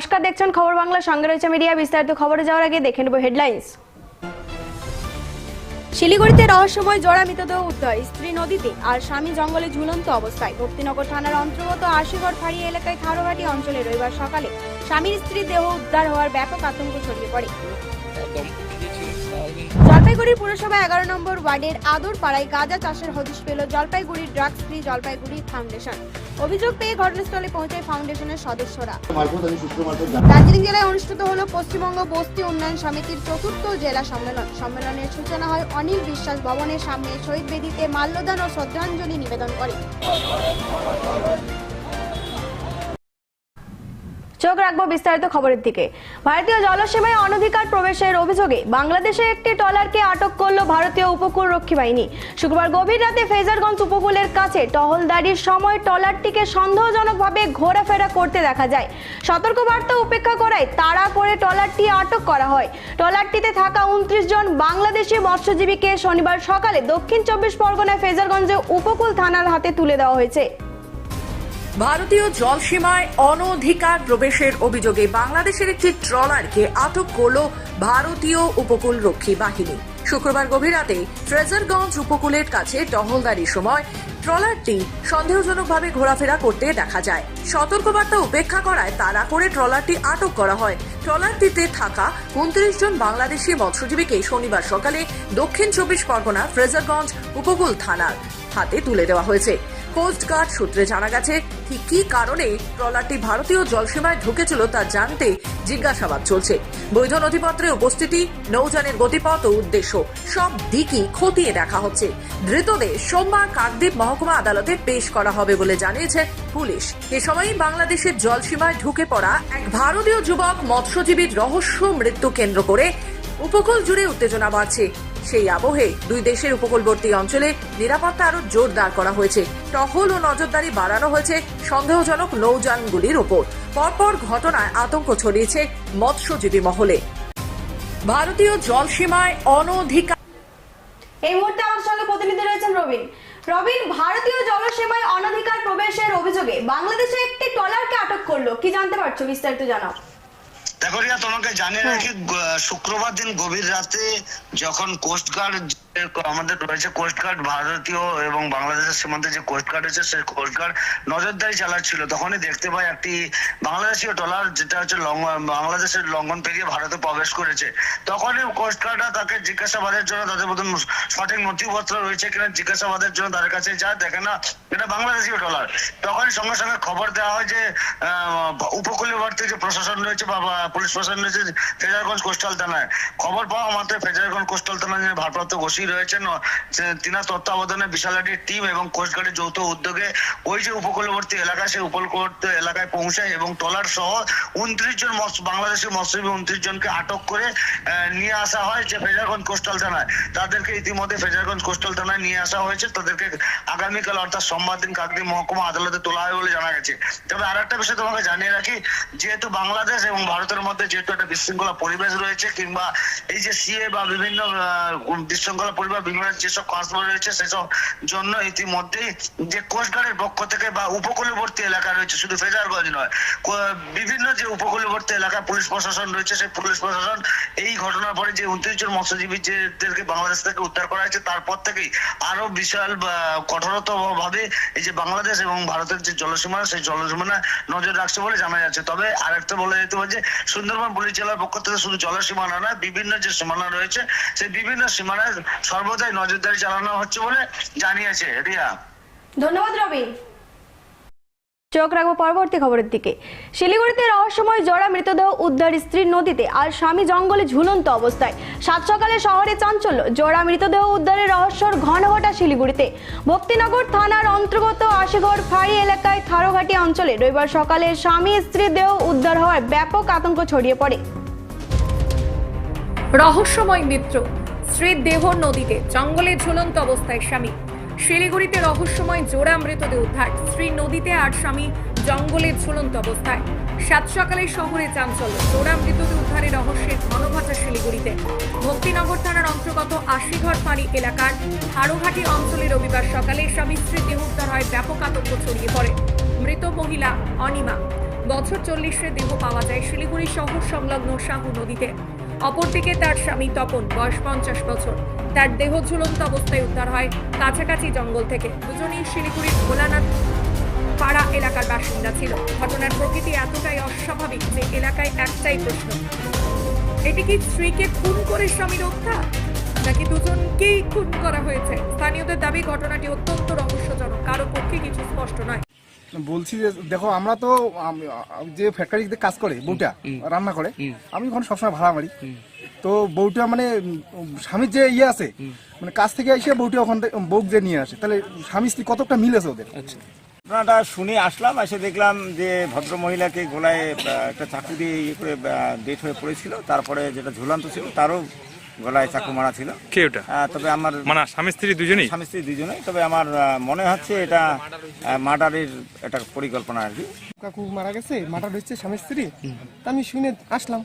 নমস্কার, দেখছেন খবর বাংলা, সঙ্গে রয়েছে মিডিয়া বিস্তারিত খবরে যাওয়ার আগে দেখে নেব হেডলাইন্স। শিলিগুড়িতে রহস্যময় জোড়া মৃতদেহ উদ্ধার, স্ত্রী নদীতে আর স্বামী জঙ্গলে ঝুলন্ত অবস্থায়। ভক্তিনগর থানার অন্তর্গত আশিগড় ফাঁড়ি এলাকায় থারোঘাটি অঞ্চলে রবিবার সকালে স্বামীর স্ত্রী দেহ উদ্ধার হওয়ার ব্যাপক আতঙ্ক ছড়িয়ে পড়ে। জলপাইগুড়ি পুরসভা এগারো নম্বর ওয়ার্ডের আদর পাড়ায় গাঁজা চাষের হদিশ পেল Jalpaiguri drugs free Jalpaiguri foundation. অভিযোগ পেয়ে ঘটনাস্থলে পৌঁছায় ফাউন্ডেশনের সদস্যরা। দার্জিলিং জেলায় অনুষ্ঠিত হলো পশ্চিমবঙ্গ বস্তি উন্নয়ন সমিতির চতুর্থ জেলা সম্মেলন। সম্মেলনের সূচনা হয় অনিল বিশ্বাস ভবনের সামনে শহীদ বেদিতে মাল্যদান ও শ্রদ্ধাঞ্জলি নিবেদন করে। চোখ রাখব বিস্তারিত খবরের দিকে। ভারতীয় জলসীমায় অনধিকার প্রবেশের অভিযোগে বাংলাদেশে একটি ট্রলারকে আটক করল ভারতীয় উপকূল রক্ষী বাহিনী। শুক্রবার গভীর রাতে ফেজারগঞ্জ উপকূলের কাছে টহলদারির সময় ট্রলারটিকে সন্দেহজনকভাবে ঘোরাফেরা করতে দেখা যায়। সতর্কবার্তা উপেক্ষা করায় তাড়া করে ট্রলারটি আটক করা হয়। ট্রলারটিতে থাকা উনত্রিশ জন বাংলাদেশি মৎস্যজীবীকে শনিবার সকালে দক্ষিণ চব্বিশ পরগনায় ফেজারগঞ্জে উপকূল থানার হাতে তুলে দেওয়া হয়েছে। ভারতীয় জলসীমায় অনধিকার প্রবেশের অভিযোগে বাংলাদেশের একটি ট্রলারকে আটক করল ভারতীয় উপকূল রক্ষী বাহিনী। শুক্রবার গভীর রাতে ফ্রেজারগঞ্জ উপকূলের কাছে টহলদারির সময় ট্রলারটি সন্দেহজনকভাবে ঘোরাফেরা করতে দেখা যায়। সতর্কবার্তা উপেক্ষা করায় তাড়া করে ট্রলারটি আটক করা হয়। ট্রলারটিতে থাকা উনত্রিশ জন বাংলাদেশি মৎস্যজীবীকে শনিবার সকালে দক্ষিণ চব্বিশ পরগনা ফ্রেজারগঞ্জ উপকূল থানার হাতে তুলে দেওয়া হয়েছে। কোস্টগার্ড সূত্রে জানা গেছে, ঠিক কী কারণে ট্রলারটি ভারতীয় জলসীমায় ঢুকেছিল তা জানতে জিজ্ঞাসাবাদ চলছে। বৈধ নথিপত্রে উপস্থিতি, নৌযানের গতিপথ ও উদ্দেশ্য, সব দিকই খতিয়ে দেখা হচ্ছে। ধৃতদের সোমবার কাকদ্বীপ মহকুমা আদালতে পেশ করা হবে বলে জানিয়েছে পুলিশ। এ সময়ই বাংলাদেশের জলসীমায় ঢুকে পড়া এক ভারতীয় যুবক, মৎস্যজীবীর রহস্য মৃত্যু কেন্দ্র করে উপকূল জুড়ে উত্তেজনা বাড়ছে। সেই আবহে দুই দেশের উপকূলবর্তী অঞ্চলে নিরাপত্তা আরও জোরদার করা হয়েছে। টহল ও নজরদারি বাড়ানো হয়েছে সন্দেহজনক নৌযানগুলির ওপর। পরপর ঘটনায় আতঙ্ক ছড়িয়েছে মৎস্যজীবী মহলে। ভারতীয় জলসীমায় অনধিকার এই মুহূর্তে আমার সঙ্গে প্রতিনিধি রয়েছেন রবিন। রবিন, ভারতীয় জলসীমায় অনধিকার প্রবেশের অভিযোগে বাংলাদেশে একটি ট্রলারকে আটক করল। কি জানতে পারছ বিস্তারিত জানাও। দেখো রিয়া তোমাকে জানিয়ে রাখি গ- শুক্রবার দিন গভীর রাতে যখন কোস্টগার্ড আমাদের রয়েছে কোস্টগার্ড ভারতীয় এবং বাংলাদেশের সীমান্তে যে কোস্টগার্ড রয়েছে সেই কোস্টগার্ড নজরদারি চালাচ্ছিল। তখনই দেখতে পাই একটি বাংলাদেশীয় ট্রলার যেটা হচ্ছে বাংলাদেশের লঙ্ঘন পেরিয়ে ভারতে প্রবেশ করেছে। তখনই কোস্টগার্ডরা তাকে জিজ্ঞাসাবাদের জন্য তাদের মতন সঠিক নথিপত্র রয়েছে কিনা জিজ্ঞাসাবাদের জন্য তাদের কাছে যা দেখে না এটা বাংলাদেশীয় ট্রলার। তখনই সঙ্গে সঙ্গে খবর দেওয়া হয় যে আহ, উপকূলবর্তী যে প্রশাসন রয়েছে বা পুলিশ প্রশাসন রয়েছে ফেজারগঞ্জ কোস্টাল থানায়। খবর পাওয়া মাত্র ফেজারগঞ্জ কোস্টাল থানার যে ভারপ্রাপ্ত ওসি রয়েছেন তিনার তত্ত্বাবধানে বিশাল একটি টিম এবং কোস্টগার্ডের যৌথ উদ্যোগে ওই যে উপকূলবর্তী এলাকা, সেই উপকূলবর্তী এলাকায় পৌঁছায় এবং ট্রলার সহ উনত্রিশ জন বাংলাদেশি মৎস্যজীবী উনত্রিশ জনকে আটক করে নিয়ে আসা হয় যে ফেজারগঞ্জ কোস্টাল থানায়। তাদেরকে ইতিমধ্যে ফেজারগঞ্জ কোস্টাল থানায় নিয়ে আসা হয়েছে। তাদেরকে আগামীকাল অর্থাৎ সোমবার দিন কাকদ্বীপ মহকুমা আদালতে তোলা হয় বলে জানা গেছে। তবে আর একটা বিষয় তোমাকে জানিয়ে রাখি, যেহেতু বাংলাদেশ এবং ভারতের মধ্যে যেহেতু একটা বিশৃঙ্খলা পরিবেশ রয়েছে, কিংবা এই যে সিএ বা বিভিন্ন বিশৃঙ্খলা পরিবার বিভিন্ন যেসব কাজগুলো রয়েছে সেসব জন্য ইতিমধ্যেই যে কোস্টগার্ডের পক্ষ থেকে বা উপকূলবর্তী এলাকা রয়েছে, শুধু ফেজারগঞ্জ নয় বিভিন্ন যে উপকূলবর্তী এলাকা পুলিশ প্রশাসন রয়েছে, সেই পুলিশ প্রশাসন এই ঘটনার পরে যে উনত্রিশ জন মৎস্যজীবী যেদেরকে বাংলাদেশ থেকে উদ্ধার করা হয়েছে, তারপর থেকেই আরও বিশাল, বা কঠোরত ভাবে এই যে বাংলাদেশ এবং ভারতের যে জলসীমা, সেই জলসীমানা নজর রাখছে বলে জানা যাচ্ছে। তবে আরেকটা বলে যেতে হবে যে সুন্দরবন পুলিশ জেলার পক্ষ থেকে শুধু জলসীমানা নয়, বিভিন্ন যে সীমানা রয়েছে, সেই বিভিন্ন সীমানায় সর্বদাই নজরদারি চালানো হচ্ছে বলে জানিয়েছে রিয়া। ধন্যবাদ রবিন চোখ রাখব পরবর্তী খবরের দিকে। শিলিগুড়িতে রহস্যময় জোড়া মৃতদেহ উদ্ধার স্ত্রীর নদীতে। আর স্বামী জঙ্গলে ঝুলন্ত অবস্থায়। সাত সকালে শহরে চাঞ্চল্য, জোড়া মৃতদেহ উদ্ধারের রহস্যর ঘন ঘটা শিলিগুড়িতে। ভক্তিনগর থানার অন্তর্গত আশিগড় ফাঁড়ি এলাকায় থারোঘাটি অঞ্চলে রবিবার সকালে স্বামী স্ত্রীর দেহ উদ্ধার হওয়ায় ব্যাপক আতঙ্ক ছড়িয়ে পড়ে। রহস্যময় মিত্র স্ত্রীর দেহ নদীতে, জঙ্গলে ঝুলন্ত অবস্থায় স্বামী। শিলিগুড়িতে রহস্যময় জোড়া মৃতদেহ উদ্ধার। স্ত্রী নদীতে আর স্বামী জঙ্গলের ঝুলন্ত অবস্থায়। সাত সকালে শহরে চাঞ্চল্য। জোড়া মৃতদেহ উদ্ধারের রহস্যের ঘনঘটা শিলিগুড়িতে। ভক্তিনগর থানার অন্তর্গত আশিঘর ফাঁড়ি এলাকার হাড়োহাটি অঞ্চলে রবিবার সকালে স্বামী স্ত্রীর দেহ উদ্ধার হয় ব্যাপক আতঙ্ক ছড়িয়ে পড়ে। মৃত মহিলা অনিমা। বছর চল্লিশের দেহ পাওয়া যায় শিলিগুড়ি শহর সংলগ্ন শাহু নদীতে। অপরদিকে তার স্বামী তপন, বয়স পঞ্চাশ বছর। তার দেহ ঝুলন্ত অবস্থায় উদ্ধার হয় কাছাকাছি জঙ্গল থেকে। দুজনেই শিলিগুড়ির ভোলানাথ পাড়া এলাকার বাসিন্দা ছিল। ঘটনার প্রকৃতি এতটাই অস্বাভাবিক যে এলাকায় একটাই প্রশ্ন। এটি কি স্ত্রীকে খুন করে স্বামীর হত্যা? নাকি দুজনকেই খুন করা হয়েছে? স্থানীয়দের দাবি, ঘটনাটি অত্যন্ত রহস্যজনক। কারও পক্ষে কিছু স্পষ্ট নয়। বলছি যে দেখো আমরা তো যে ফ্যাক্টরিতে কাজ করে বউটা রান্না করে আমি ওখানে সবসময় ভাড়া মারি। তো বউটা মানে স্বামীর যে ইয়ে আছে মানে কাজ থেকে এসে বউটা ওখান থেকে বউক যে নিয়ে আসে তাহলে স্বামী স্ত্রী কতটা মিল আছে ওদের ঘটনাটা শুনে আসলাম এসে দেখলাম যে ভদ্র মহিলাকে গলায় একটা চাকু দিয়ে ইয়ে করে ডেট হয়ে পড়েছিল তারপরে যেটা ঝুলান্ত ছিল তারও গলায় চাকু মারা ছিল। কে ওটা? তবে আমার মানে স্বামী স্ত্রী দুজনেই? স্বামী স্ত্রী দুজনেই। তবে আমার মনে হচ্ছে এটা মার্ডারের একটা পরিকল্পনা আর কি। কাকু মারা গেছে মার্ডার হচ্ছে স্বামী স্ত্রী। তা আমি শুনে আসলাম।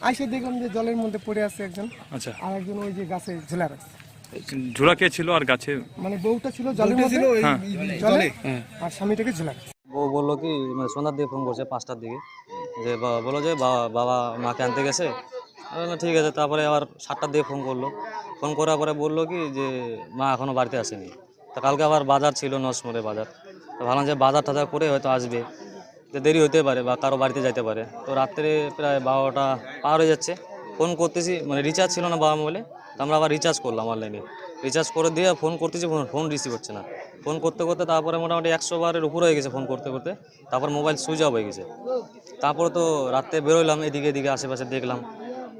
আইসে দেখলাম যে জলের মধ্যে পড়ে আছে একজন। আচ্ছা। আর একজন ওই যে গাছে ঝোলা রাখছে ঝোলা কে ছিল আর গাছে? মানে বউটা ছিল জলের মধ্যে? হ্যাঁ। জলে। আর স্বামীটাকে ঝোলা বউ বলল কি মানে সন্ধ্যার দিকে ফোন করছে পাঁচটার দিকে। যে বা- বলল যে বাবা মাকে আনতে গেছে। বললাম, ঠিক আছে। তারপরে আবার সাতটার দিকে ফোন করল। ফোন করার পরে বলল কি যে মা এখনও বাড়িতে আসেনি। তা কালকে আবার বাজার ছিল নসমরে বাজার। তো ভাবলাম যে বাজার টাজার করে হয়তো আসবে। যে দেরি হতে পারে বা কারও বাড়িতে যাইতে পারে। তো রাত্রে প্রায় বারোটা পার হয়ে যাচ্ছে। ফোন করতেছি মানে রিচার্জ ছিল না বাবা মোবাইলে। তো আমরা আবার রিচার্জ করলাম অনলাইনে রিচার্জ করে দিয়ে ফোন করতেছি ফোন ফোন রিসিভ হচ্ছে না। ফোন করতে করতে তারপরে মোটামুটি একশো বারের উপরে হয়ে গেছে ফোন করতে করতে। তারপর মোবাইল সুইচ অফ হয়ে গেছে। তারপরে তো রাত্রে বেরোলাম এদিকে এদিকে আশেপাশে দেখলাম।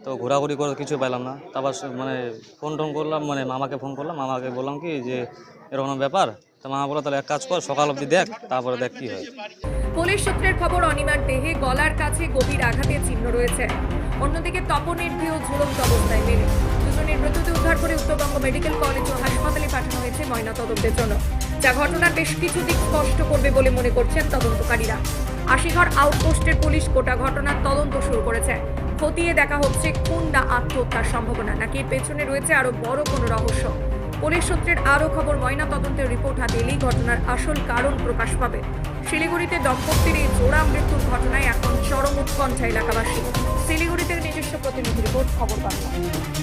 তো ঘোরাঘুরি করে কিছু পেলাম না। তারপর মানে ফোন টোন করলাম মানে মামাকে ফোন করলাম, মামাকে বললাম কি যে এরকম ব্যাপার। তো মামা বলল, তাহলে এক কাজ কর, সকাল অবধি দেখ, তারপরে দেখ কী হয়। পুলিশ সূত্রের খবর, অনিমার দেহে গলার কাছে গভীর আঘাতের চিহ্ন রয়েছে। অন্যদিকে তপনের দেহ ঝুলন্ত অবস্থায় মেলে দুজনের মৃতদেহ উদ্ধার করে উত্তরবঙ্গ মেডিকেল কলেজ ও হাসপাতালে পাঠানো হয়েছে ময়নাতদন্তের জন্য। যা ঘটনার বেশ কিছু দিক স্পষ্ট করবে বলে মনে করছেন তদন্তকারীরা। আশিঘর আউটপোস্টের পুলিশ গোটা ঘটনার তদন্ত শুরু করেছে। খতিয়ে দেখা হচ্ছে কোন না আত্মহত্যার সম্ভাবনা। নাকি পেছনে রয়েছে আরও বড় কোনো রহস্য? পুলিশ সূত্রের আরও খবর ময়না তদন্তের রিপোর্ট হাতে এলেই ঘটনার আসল কারণ প্রকাশ পাবে। শিলিগুড়িতে দম্পতির এই জোড়া মৃত্যুর ঘটনায় এখন চরম উৎকণ্ঠা এলাকাবাসী। শিলিগুড়িতে নিজস্ব প্রতিনিধি রিপোর্ট, খবর বাংলা।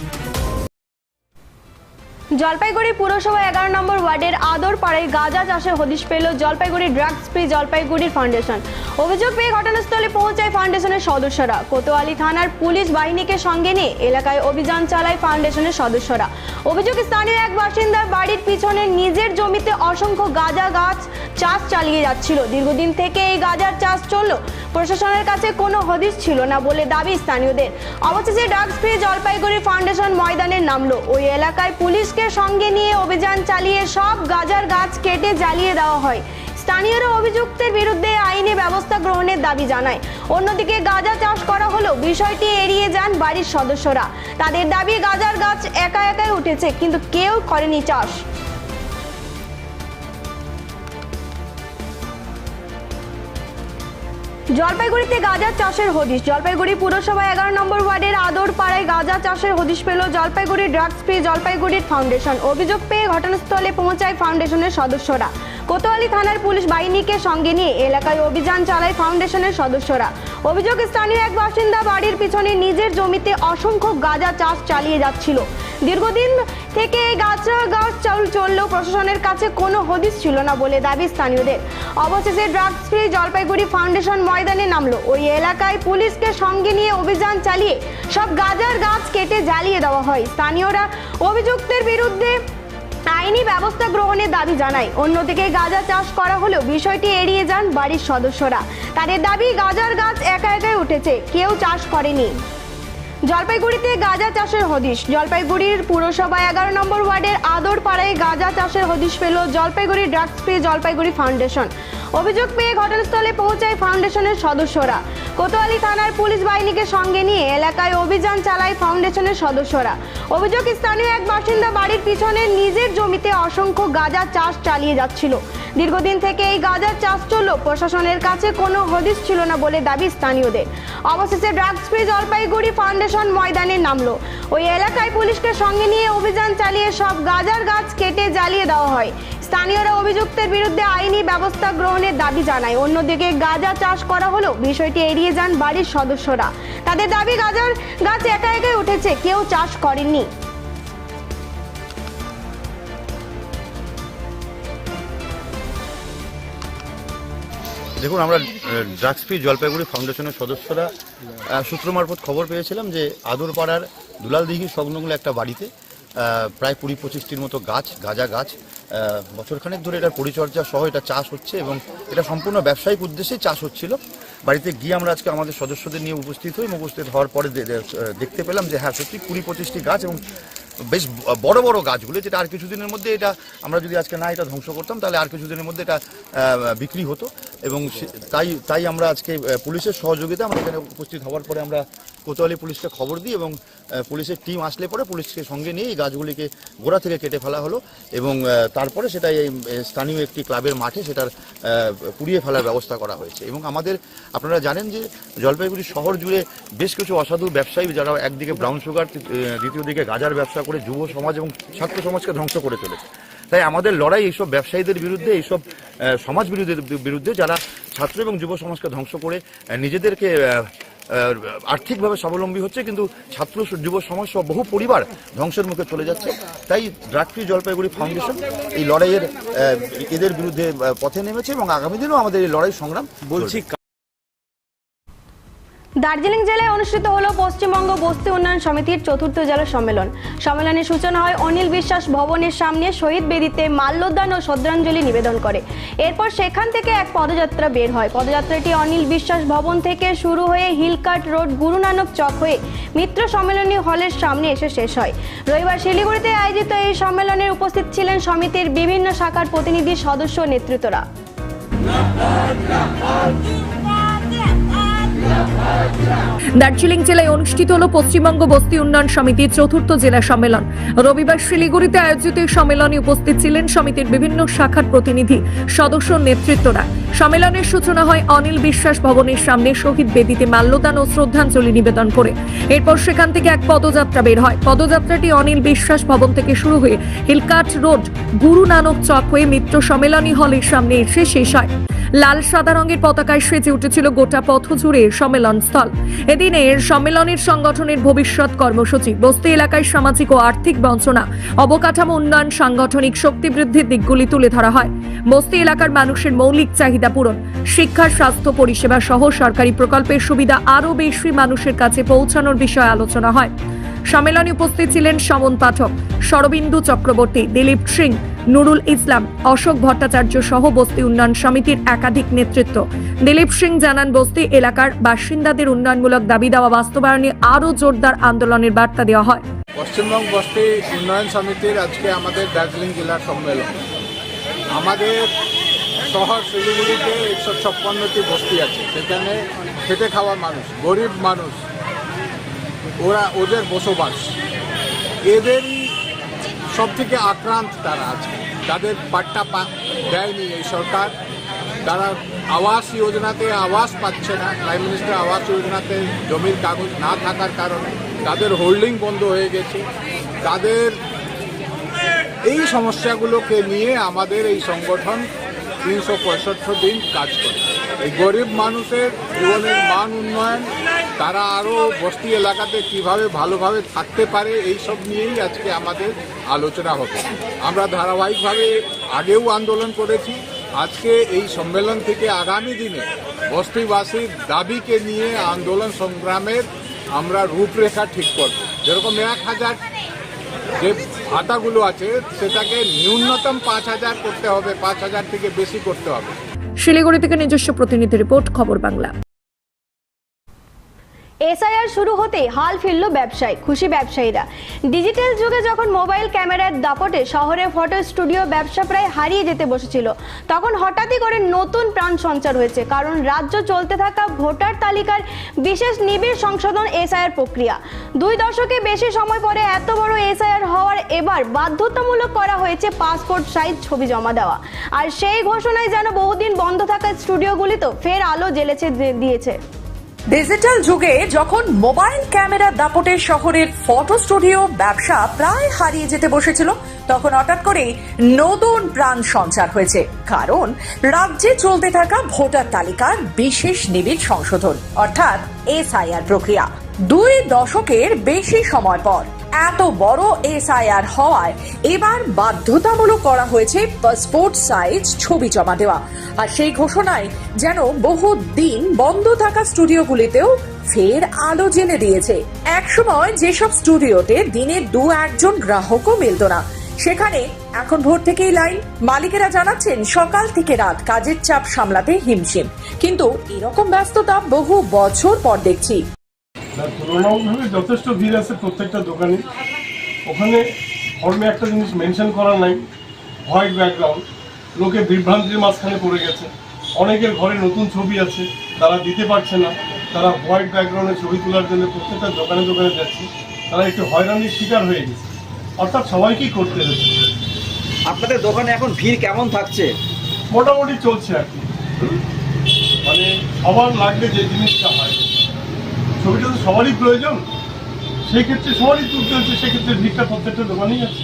জলপাইগুড়ি পুরসভা এগারো নম্বর ওয়ার্ডের আদর পাড়ায় গাঁজা চাষের হদিশ পেল জলপাইগুড়ি ড্রাগস ফ্রি জলপাইগুড়ির ফাউন্ডেশন। অভিযোগ পেয়ে ঘটনাস্থলে পৌঁছায় ফাউন্ডেশনের সদস্যরা। কোতোয়ালি থানার পুলিশ বাহিনীকে সঙ্গে নিয়ে এলাকায় অভিযান চালায় ফাউন্ডেশনের সদস্যরা। অভিযোগ, স্থানীয় এক বাসিন্দার বাড়ির পিছনে নিজের জমিতে অসংখ্য গাঁজা গাছ চাষ চালিয়ে যাচ্ছিল। দীর্ঘদিন থেকে এই গাঁজার চাষ চলল। প্রশাসনের কাছে কোনো হদিশ ছিল না বলে দাবি স্থানীয়দের। অবশেষে ড্রাগস ফ্রি জলপাইগুড়ি ফাউন্ডেশন ময়দানে নামলো। ওই এলাকায় পুলিশকে সঙ্গে নিয়ে অভিযান চালিয়ে সব গাজার গাছ কেটে জ্বালিয়ে দেওয়া হয়। স্থানীয়রা অভিযুক্তের বিরুদ্ধে আইনি ব্যবস্থা গ্রহণের দাবি জানায়। অন্যদিকে গাঁজা চাষ করা হলেও বিষয়টি এড়িয়ে যান বাড়ির সদস্যরা। তাদের দাবি গাজার গাছ একা একাই উঠেছে, কিন্তু কেউ করেনি চাষ। জলপাইগুড়িতে গাঁজা চাষের হদিশ। জলপাইগুড়ি পুরসভা এগারো নম্বর ওয়ার্ডের আদর পাড়ায় গাঁজা চাষের হদিশ পেল জলপাইগুড়ি ড্রাগস ফ্রি জলপাইগুড়ির ফাউন্ডেশন। অভিযোগ পেয়ে ঘটনাস্থলে পৌঁছায় ফাউন্ডেশনের সদস্যরা। কোতোয়ালি থানার পুলিশ বাহিনীকে সঙ্গে নিয়ে এলাকায় অভিযান চালায় ফাউন্ডেশনের সদস্যরা। অভিযোগ, স্থানীয় এক বাসিন্দা বাড়ির পিছনে নিজের জমিতে অসংখ্য গাঁজা চাষ চালিয়ে যাচ্ছিল। দীর্ঘদিন থেকে গাছা গাছ চাউল চললেও প্রশাসনের কাছে কোনো হদিস ছিল না বলে দাবি স্থানীয়দের। অবশেষে ড্রাগস ফ্রি জলপাইগুড়ি ফাউন্ডেশন ময়দানে নামলো। ওই এলাকায় পুলিশকে সঙ্গে নিয়ে অভিযান চালিয়ে সব গাজার গাছ কেটে জ্বালিয়ে দেওয়া হয়। স্থানীয়রা অভিযুক্তের বিরুদ্ধে আইনি ব্যবস্থা গ্রহণের দাবি জানায়। অন্যদিকে গাঁজা চাষ করা হলেও বিষয়টি এড়িয়ে যান বাড়ির সদস্যরা। তাদের দাবি, গাজার গাছ একা একাই উঠেছে। কেউ চাষ করেনি। জলপাইগুড়িতে গাঁজা চাষের হদিশ। জলপাইগুড়ির পুরসভা এগারো নম্বর ওয়ার্ডের আদর পাড়ায় গাঁজা চাষের হদিশ পেল Jalpaiguri drugs free Jalpaiguri foundation. অভিযোগ পেয়ে ঘটনাস্থলে পৌঁছায় ফাউন্ডেশনের সদস্যরা। কোতোয়ালি থানার পুলিশ বাহিনীকে সঙ্গে নিয়ে এলাকায় অভিযান চালায় ফাউন্ডেশনের সদস্যরা। অভিযোগ, স্থানীয় এক বাসিন্দা বাড়ির পিছনে নিজের জমিতে অসংখ্য গাঁজা চাষ চালিয়ে যাচ্ছিল। দীর্ঘদিন থেকে এই গাঁজার চাষ চললেও প্রশাসনের কাছে কোনো হদিস ছিল না বলে দাবি স্থানীয়দের। অবশেষে ড্রাগস ফ্রি জলপাইগুড়ি ফাউন্ডেশন ময়দানে নামলো। ওই এলাকায় পুলিশকে সঙ্গে নিয়ে অভিযান চালিয়ে সব গাজার গাছ কেটে জ্বালিয়ে দেওয়া হয়। স্থানীয়রা অভিযুক্তের বিরুদ্ধে আইনি ব্যবস্থা গ্রহণের দাবি জানায়। অন্যদিকে গাঁজা চাষ করা হলেও বিষয়টি এড়িয়ে যান বাড়ির সদস্যরা। তাদের দাবি, গাজার গাছ একা একাই উঠেছে, কেউ চাষ করেননি। দেখুন, আমরা ড্রাগস ফ্রি জলপাইগুড়ি ফাউন্ডেশনের সদস্যরা সূত্র মারফত খবর পেয়েছিলাম যে আদরপাড়ার দুলালদিঘি সংলগ্ন একটা বাড়িতে প্রায় কুড়ি পঁচিশটির মতো গাছ, গাঁজা গাছ বছরখানেক ধরে এটার পরিচর্যা সহ এটা চাষ হচ্ছে এবং এটা সম্পূর্ণ ব্যবসায়িক উদ্দেশ্যে চাষ হচ্ছিল। বাড়িতে গিয়ে আমরা আজকে আমাদের সদস্যদের নিয়ে উপস্থিত হই উপস্থিত হওয়ার পরে দেখতে পেলাম যে হ্যাঁ সত্যি কুড়ি পঁচিশটি গাছ এবং বেশ বড় বড় গাছগুলো, যেটা আর কিছুদিনের মধ্যে এটা, আমরা যদি আজকে না এটা ধ্বংস করতাম, তাহলে আর কিছুদিনের মধ্যে এটা বিক্রি হতো। এবং তাই তাই আমরা আজকে পুলিশের সহযোগিতা আমরা এখানে উপস্থিত হওয়ার পরে আমরা কোতোয়ালি পুলিশকে খবর দিই এবং পুলিশের টিম আসলে পরে পুলিশকে সঙ্গে নিয়ে এই গাছগুলিকে গোড়া থেকে কেটে ফেলা হলো এবং তারপরে সেটা এই স্থানীয় একটি ক্লাবের মাঠে সেটার পুড়িয়ে ফেলার ব্যবস্থা করা হয়েছে। এবং আমাদের, আপনারা জানেন যে জলপাইগুড়ি শহর জুড়ে বেশ কিছু অসাধু ব্যবসায়ী, যারা একদিকে ব্রাউন সুগার দ্বিতীয় দিকে গাজার ব্যবসা করে যুব সমাজ এবং ছাত্র সমাজকে ধ্বংস করে চলেছে। তাই আমাদের লড়াই এইসব ব্যবসায়ীদের বিরুদ্ধে, এইসব সমাজ বিরোধীদের বিরুদ্ধে যারা ছাত্র এবং যুব সমাজকে ধ্বংস করে নিজেদেরকে আর্থিকভাবে স্বাবলম্বী হচ্ছে, কিন্তু ছাত্র যুব সমাজ বহু পরিবার ধ্বংসের মুখে চলে যাচ্ছে। তাই ড্রাগ ফ্রি জলপাইগুড়ি ফাউন্ডেশন এই লড়াইয়ের এদের বিরুদ্ধে পথে নেমেছে এবং আগামী দিনেও আমাদের এই লড়াই সংগ্রাম বলছি। দার্জিলিং জেলায় অনুষ্ঠিত হলো পশ্চিমবঙ্গ বস্তি উন্নয়ন সমিতির চতুর্থ জেলা সম্মেলন। সম্মেলনের সূচনা হয় অনিল বিশ্বাস ভবনের সামনে শহীদ বেদিতে মাল্যদান ও শ্রদ্ধাঞ্জলি নিবেদন করে। এরপর সেখান থেকে এক পদযাত্রা বের হয়। পদযাত্রাটি অনিল বিশ্বাস ভবন থেকে শুরু হয়ে হিলকাট রোড গুরু নানক চক হয়ে মিত্র সম্মেলনী হলের সামনে এসে শেষ হয়। রবিবার শিলিগুড়িতে আয়োজিত এই সম্মেলনে উপস্থিত ছিলেন সমিতির বিভিন্ন শাখার প্রতিনিধি সদস্য নেতৃত্বরা। দার্জিলিং জেলায় অনুষ্ঠিত হল পশ্চিমবঙ্গ বস্তি উন্নয়ন সমিতির চতুর্থ জেলা সম্মেলন। রবিবার শিলিগুড়িতে আয়োজিত এই সম্মেলনে উপস্থিত ছিলেন সমিতির বিভিন্ন শাখার প্রতিনিধি, সদস্য নেতৃত্বরা। সম্মেলনের সূচনা হয় অনিল বিশ্বাস ভবনের সামনে শহীদ বেদিতে মাল্যদান ও শ্রদ্ধাঞ্জলি নিবেদন করে। এরপর সেখান থেকে এক পদযাত্রা বের হয়। পদযাত্রাটি অনিল বিশ্বাস ভবন থেকে শুরু হয়ে হিলকাট রোড, গুরু নানক চক হয়ে মিত্র সম্মেলনী হলের সামনে এসে শেষ হয়। লাল সাদা রঙের পতাকায় সেজে উঠেছিল গোটা পথ জুড়ে সম্মেলন স্থল এদিনের সম্মেলনের সংগঠনের ভবিষ্যৎ কর্মসূচি, বস্তি এলাকায় সামাজিক ও আর্থিক বঞ্চনা, অবকাঠামো উন্নয়ন, সাংগঠনিক শক্তি বৃদ্ধির দিকগুলি তুলে ধরা হয়। বস্তি এলাকার মানুষের মৌলিক চাহিদা পূরণ, শিক্ষা, স্বাস্থ্য, পরিষেবা সহ সরকারি প্রকল্পের সুবিধা আরও বেশি মানুষের কাছে পৌঁছানোর বিষয়ে আলোচনা হয়। সম্মেলনে উপস্থিত ছিলেন সমন পাঠক শরবিন্দু চক্রবর্তী, দিলীপ সিং, নুরুল ইসলাম, অশোক ভট্টাচার্য সহ বস্তি উন্নয়ন সমিতির একাধিক নেতৃত্ব। দিলীপ সিং জানান, বস্তি এলাকার বাসিন্দাদের উন্নয়নমূলক দাবি দেওয়া বাস্তবায়নে আরও জোরদার আন্দোলনের বার্তা দেওয়া হয়। পশ্চিমবঙ্গ বস্তি উন্নয়ন সমিতির আজকে আমাদের দার্জিলিং জেলার সম্মেলন। আমাদের শহর শিলিগুড়িতে একশো ছাপ্পান্নটি বস্তি আছে। সেখানে খেটে খাওয়া মানুষ, গরিব মানুষ ওরা ওদের বসবাস। এদেরই সব থেকে আক্রান্ত তারা আছে তাদের পাট্টা দেয়নি এই সরকার। তারা আবাস যোজনাতে আবাস পাচ্ছে না। প্রাইম মিনিস্টার আবাস যোজনাতে জমির কাগজ না থাকার কারণে তাদের হোল্ডিং বন্ধ হয়ে গেছে। তাদের এই সমস্যাগুলোকে নিয়ে আমাদের এই সংগঠন তিনশো পঁয়ষট্টি দিন কাজ করে। এই গরিব মানুষের জীবনের মান উন্নয়ন, তারা আরও বস্তি এলাকাতে কীভাবে ভালোভাবে থাকতে পারে এই সব নিয়েই আজকে আমাদের আলোচনা হবে। আমরা ধারাবাহিকভাবে আগেও আন্দোলন করেছি। আজকে এই সম্মেলন থেকে আগামী দিনে বস্তিবাসীর দাবিকে নিয়ে আন্দোলন সংগ্রামের আমরা রূপরেখা ঠিক করব। যেরকম এক হাজার যে ভাতাগুলো আছে, সেটাকে ন্যূনতম পাঁচ হাজার করতে হবে, পাঁচ হাজার থেকে বেশি করতে হবে। শিলিগুড়ি থেকে নিজস্ব প্রতিনিধি রিপোর্ট খবর বাংলা। এসআইআর শুরু হতেই হাল ফিরল ব্যবসায়ী, খুশি ব্যবসায়ীরা। ডিজিটাল যুগে যখন মোবাইল ক্যামেরার দাপটে শহরে ফটো স্টুডিও ব্যবসা প্রায় হারিয়ে যেতে বসেছিল, তখন হঠাৎই করে নতুন প্রাণ সঞ্চার হয়েছে, কারণ রাজ্য চলতে থাকা ভোটার তালিকার বিশেষ নিবিড় সংশোধন এসআইআর প্রক্রিয়া। দুই দশকে বেশি সময় পরে এত বড় এসআইআর হওয়ার এবার বাধ্যতামূলক করা হয়েছে পাসপোর্ট সাইজ ছবি জমা দেওয়া। আর সেই ঘোষণায় যেন বহুদিন বন্ধ থাকা স্টুডিওগুলিতেও ফের আলো জ্বেলেছে, দিয়েছে। ডিজিটাল যুগে যখন মোবাইল ক্যামেরার দাপটে শহরের ফটো স্টুডিও ব্যবসা প্রায় হারিয়ে যেতে বসেছিল, তখন হঠাৎ করেই নতুন প্রাণ সঞ্চার হয়েছে। কারণ, রাজ্যে চলতে থাকা ভোটার তালিকার বিশেষ নিবিড় সংশোধন, অর্থাৎ এসআইআর প্রক্রিয়া। দুই দশকের বেশি সময় পর। এত বড় এসআইআর হওয়ায় এবার বাধ্যতামূলক করা হয়েছে পাসপোর্ট সাইজ ছবি জমা দেওয়া। আর সেই ঘোষণায় যেন বহু দিন বন্ধ থাকা স্টুডিওগুলিতেও ফের আলো জেলে দিয়েছে। একসময় যেসব স্টুডিওতে দিনে দু একজন গ্রাহকও মিলত না, সেখানে এখন ভোর থেকেই লাইন। মালিকেরা জানাচ্ছেন, সকাল থেকে রাত কাজের চাপ সামলাতে হিমশিম। কিন্তু এরকম ব্যস্ততা বহু বছর পর দেখছি। তুলনামূলকভাবে যথেষ্ট ভিড় আছে প্রত্যেকটা দোকানে। ওখানে ফর্মে একটা জিনিস মেনশন করা নাই হোয়াইট ব্যাকগ্রাউন্ড লোকে বিভ্রান্তির মাঝখানে পড়ে গেছে। অনেকের ঘরে নতুন ছবি আছে তারা দিতে পারছে না। তারা হোয়াইট ব্যাকগ্রাউন্ডে ছবি তোলার জন্য প্রত্যেকটা দোকানে দোকানে যাচ্ছে। তারা একটু হয়রানির শিকার হয়ে গেছে। অর্থাৎ সবাইকেই করতে হচ্ছে? আপনাদের দোকানে এখন ভিড় কেমন থাকছে? মোটামুটি চলছে আর কি। মানে সবার লাগবে যে জিনিসটা হয়। ছবিটা তো সবারই প্রয়োজন। সেই ক্ষেত্রে সবারই তুলতে হচ্ছে সেক্ষেত্রে ভিড়টা প্রত্যেকটা দোকানেই আছে।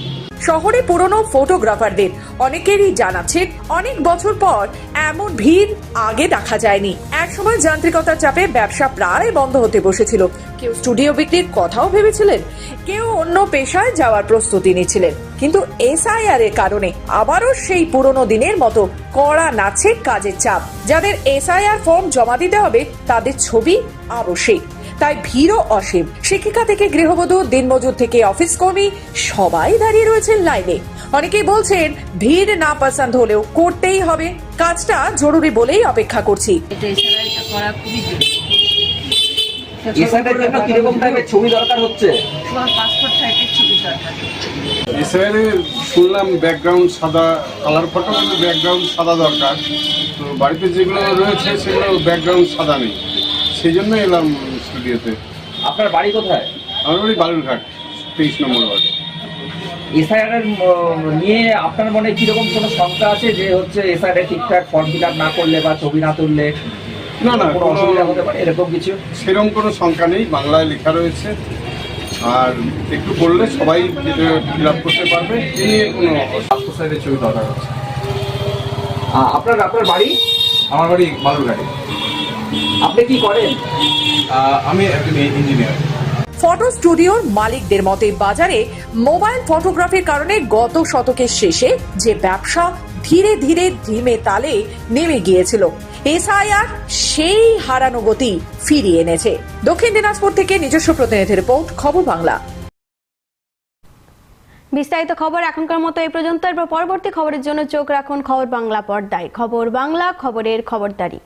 শহরে পুরনো ফটোগ্রাফারদের অনেকেরই জানাচ্ছেন অনেক বছর পর এমন ভিড় আগে দেখা যায়নি। একসময় যান্ত্রিকতার চাপে ব্যবসা প্রায় বন্ধ হতে বসেছিল। কেউ স্টুডিও বিক্রির কথাও ভেবেছিলেন, কেউ অন্য পেশায় যাওয়ার প্রস্তুতি নিচ্ছিলেন। কিন্তু এসআইআর এর কারণে আবারও সেই পুরনো দিনের মতো কড়া নাচে কাজের চাপ। যাদের এসআইআর ফর্ম জমা দিতে হবে, তাদের ছবি আবশ্যিক। তাই ভিড়ও অসীম। শিক্ষিকা থেকে গৃহবধূ দিনমজুর থেকে অফিস কর্মী সবাই দাঁড়িয়ে রয়েছেন লাইনে। অনেকেই বলছেন ভিড় না পছন্দ হলেও করতেই হবে। কাজটা জরুরি বলেই অপেক্ষা করছি। জন্য কীরকম টাইপের ছবি দরকার হচ্ছে? এসআইআর শুনলাম ব্যাকগ্রাউন্ড সাদা কালার ফটো ব্যাকগ্রাউন্ড সাদা দরকার। তো বাড়িতে যেগুলো রয়েছে সেগুলো ব্যাকগ্রাউন্ড সাদা নেই। সেই জন্য এলাম স্টুডিওতে আপনার বাড়ি কোথায়? আমার বাড়ি বালুরঘাট তেইশ নম্বর ওয়ার্ড। এসআইআর নিয়ে আপনার মনে কীরকম কোনো শঙ্কা আছে যে হচ্ছে এসআইআর ঠিকঠাক ফর্ম ফিল না করলে বা ছবি না তুললে না না কোনো অসুবিধা হতে পারে? এরকম কিছু? সেরকম কোনো শঙ্কা নেই বাংলায় লেখা রয়েছে। আর একটু বললে সবাই ফিল আপ করতে পারবে এই নিয়ে কোনো পাসপোর্ট সাইজের ছবি দরকার হচ্ছে। আপনার আপনার বাড়ি? আমার বাড়ি বালুরঘাটে। আপনি কি করেন? আমি একজন ইঞ্জিনিয়ার ফটো স্টুডিওর মালিকদের মতে বাজারে মোবাইল ফটোগ্রাফির কারণে গত শতকের শেষে যে ব্যবসা ধীরে ধীরে ধীমে তালে নেমে গিয়েছিল এসআইআর সেই হারানো গতি ফিরিয়ে এনেছে। দক্ষিণ দিনাজপুর থেকে নিজস্ব প্রতিনিধি রিপোর্ট খবর বাংলা। বিস্তারিত খবর এখনকার মতো এই পর্যন্ত এরপর পরবর্তী খবরের জন্য চোখ রাখুন খবর বাংলা পর্দায়। খবর বাংলা খবরের খবরদারি।